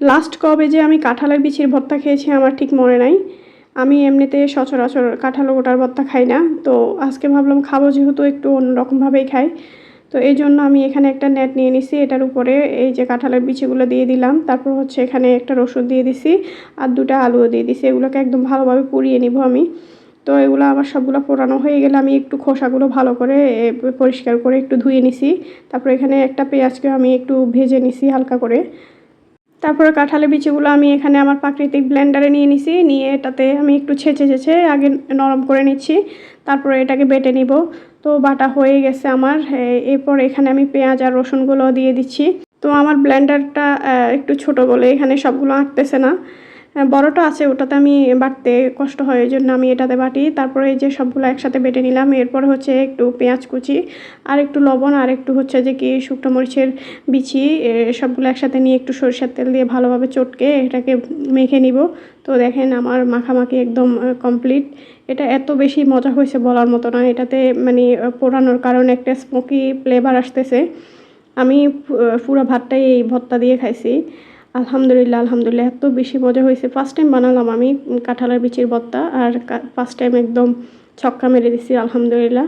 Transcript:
Last কবে যে আমি কাঁঠালের বিচির ভর্তা খেয়েছি আমার ঠিক মনে নাই। আমি এমনিতে সচরাচর কাঁঠাল গোটার ভর্তা খাই না। তো আজকে ভাবলাম খাব যেহেতু একটু অন্যরকমভাবেই খাই। তো এই জন্য আমি এখানে একটা নেট নিয়ে নিছি। এটার উপরে এই যে কাঁঠালের বিচিগুলো দিয়ে দিলাম। তারপর হচ্ছে এখানে একটা রসুন দিয়ে দিছি আর দুটো আলুও দিয়ে দিছি। এগুলোকে একদম ভালোভাবে পুড়িয়ে নিব আমি। তো এগুলো আমার সবগুলো পোড়ানো হয়ে গেলে আমি একটু খোসাগুলো ভালো করে পরিষ্কার করে একটু ধুয়ে নিছি। তারপর এখানে একটা পেঁয়াজকে আমি একটু ভেজে নিছি হালকা করে। তারপরে কাঁঠালের বিচিগুলো আমি এখানে আমার প্রাকৃতিক ব্লেন্ডারে নিয়ে নিছি। নিয়ে এটাতে আমি একটু ছেঁচে ছেঁচে আগে নরম করে নিচ্ছি। তারপরে এটাকে বেটে নিব। তো বাটা হয়ে গেছে আমার। এরপর এখানে আমি পেঁয়াজ আর রসুনগুলো দিয়ে দিচ্ছি। তো আমার ব্লেন্ডারটা একটু ছোট বলে এখানে সবগুলো আঁকতেছে না। বড়টা আছে ওটাতে আমি বাটতে কষ্ট হয় এই জন্য আমি এটাতে বাটি। তারপরে এই যে সবগুলো একসাথে বেটে নিলাম এরপর হচ্ছে একটু পেঁয়াজ কুচি আর একটু লবণ আর একটু হচ্ছে যে কি শুকনো মরিচের এ, সবগুলো একসাথে নিয়ে একটু সরিষার তেল দিয়ে ভালোভাবে চটকে এটাকে মেখে নিব। তো দেখেন আমার মাখামাখি একদম কমপ্লিট এটা এত বেশি মজা হয়েছে বলার মতো না এটাতে মানে পোড়ানোর কারণে একটা স্মোকি ফ্লেভার আসতেছে। আমি পুরো ভাতটাই এই ভত্তা দিয়ে খাইছি। আলহামদুলিল্লাহ আলহামদুলিল্লাহ। এত বেশি মজা হয়েছে। ফার্স্ট টাইম বানালাম আমি কাঁঠালের বিচির ভর্তা আর ফার্স্ট টাইম একদম ছক্কা মেরে দিছি, আলহামদুলিল্লাহ।